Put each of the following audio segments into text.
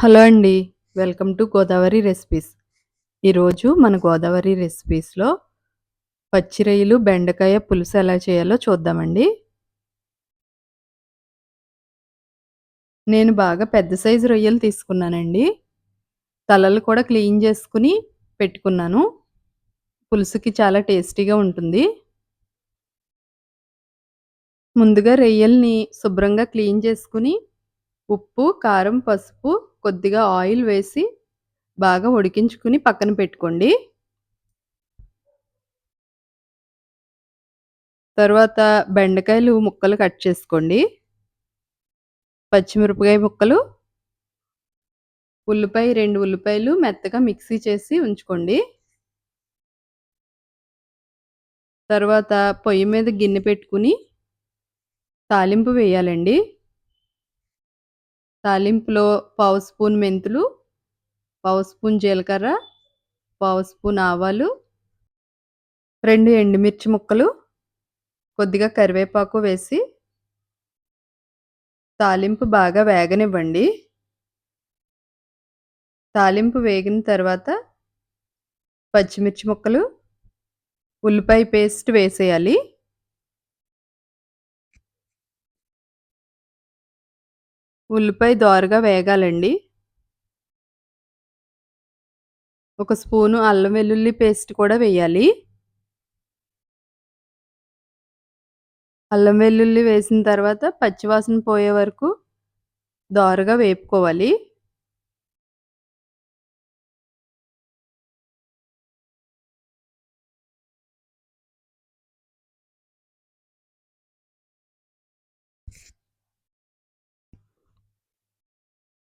Hello అండి. Welcome to Godavari recipes. ఈరోజు మన గోదావరి రెసిపీస్‌లో పచ్చి రొయ్యలు, బెండకాయ పులుసు ఎలా చేయాలో చూద్దామండి. నేను బాగా పెద్ద సైజు రొయ్యలు తీసుకున్నానండి. తలలు కూడా క్లీన్ చేసుకుని పెట్టుకున్నాను. పులుసుకి చాలా టేస్టీగా ఉంటుంది. ముందుగా రొయ్యల్ని శుభ్రంగా క్లీన్ చేసుకుని ఉప్పు, కారం, పసుపు, కొద్దిగా ఆయిల్ వేసి బాగా ఉడికించుకొని పక్కన పెట్టుకోండి. తర్వాత బెండకాయలు ముక్కలు కట్ చేసుకోండి. పచ్చిమిరపకాయ ముక్కలు ఉల్లిపాయ రెండు ఉల్లిపాయలు మెత్తగా మిక్సీ చేసి ఉంచుకోండి. తర్వాత పొయ్యి మీద గిన్నె పెట్టుకుని తాలింపు వేయాలండి. తాలింపులో పావు స్పూన్ మెంతులు, పావు స్పూన్ జీలకర్ర, పావు స్పూన్ ఆవాలు, రెండు ఎండుమిర్చి ముక్కలు, కొద్దిగా కరివేపాకు వేసి తాలింపు బాగా వేగనివ్వండి. తాలింపు వేగిన తర్వాత పచ్చిమిర్చి ముక్కలు, ఉల్లిపాయ పేస్ట్ వేసేయాలి. ఉల్లిపాయ దోరగా వేగాలండి. ఒక స్పూను అల్లం వెల్లుల్లి పేస్ట్ కూడా వేయాలి. అల్లం వెల్లుల్లి వేసిన తర్వాత పచ్చివాసన పోయే వరకు దోరగా వేపుకోవాలి.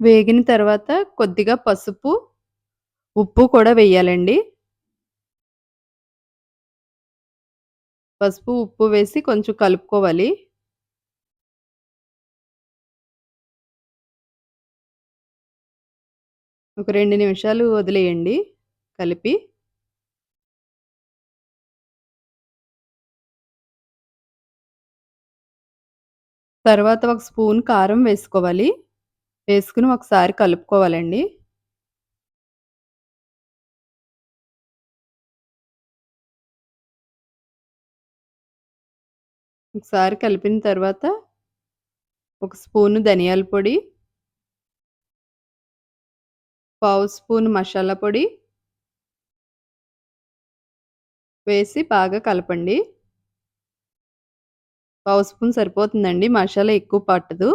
వేగిన తర్వాత కొద్దిగా పసుపు, ఉప్పు కూడా వేయాలండి. పసుపు, ఉప్పు వేసి కొంచెం కలుపుకోవాలి. ఒక రెండు నిమిషాలు వదిలేయండి కలిపి. తర్వాత ఒక స్పూన్ కారం వేసుకోవాలి. వేసుకుని ఒకసారి కలుపుకోవాలండి. ఒకసారి కలిపిన తర్వాత ఒక స్పూను ధనియాల పొడి పావు స్పూన్ మసాలా పొడి వేసి బాగా కలపండి. పావు స్పూన్ సరిపోతుందండి. మసాలా ఎక్కువ పట్టదు.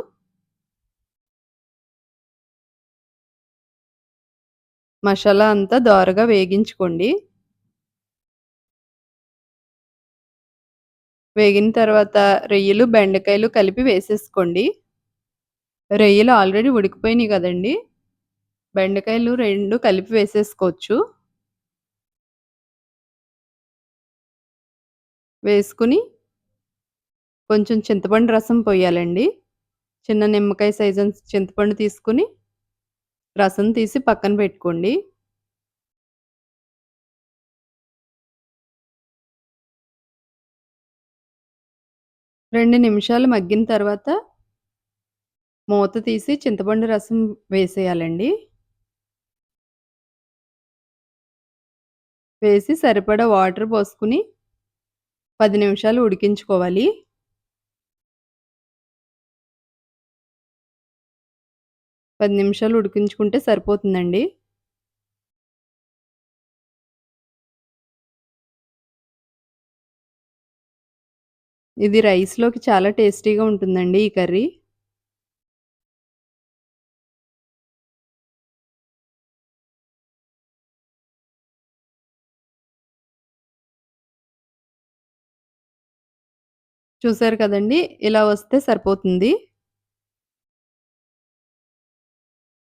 మసాలా అంతా దోరగా వేగించుకోండి. వేగిన తర్వాత రొయ్యలు, బెండకాయలు కలిపి వేసేసుకోండి. రొయ్యలు ఆల్రెడీ ఉడికిపోయినాయి కదండీ! బెండకాయలు రెండు కలిపి వేసేసుకోవచ్చు. వేసుకుని కొంచెం చింతపండు రసం పోయాలండి చిన్న నిమ్మకాయ సైజు చింతపండు తీసుకొని రసం తీసి పక్కన పెట్టుకోండి. రెండు నిమిషాలు మగ్గిన తర్వాత మూత తీసి చింతపండు రసం వేసేయాలండి. వేసి సరిపడా వాటర్ పోసుకొని పది నిమిషాలు ఉడికించుకోవాలి. పది నిమిషాలు ఉడికించుకుంటే సరిపోతుందండి. ఇది రైస్‌లోకి చాలా టేస్టీగా ఉంటుందండి ఈ కర్రీ. చూసారు కదండి ఇలా వస్తే సరిపోతుంది.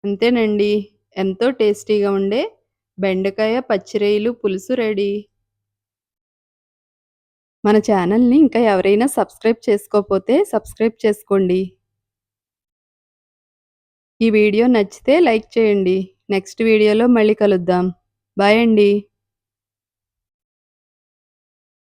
అంతేనండి. ఎంతో టేస్టీగా ఉండే బెండకాయ పచ్చి పులుసు రెడీ. మన ఛానల్‌ని ఇంకా ఎవరైనా సబ్స్క్రైబ్ చేసుకోకపోతే సబ్స్క్రైబ్ చేసుకోండి. ఈ వీడియో నచ్చితే లైక్ చేయండి. నెక్స్ట్ వీడియోలో మళ్ళీ కలుద్దాం. బాయ్ అండి.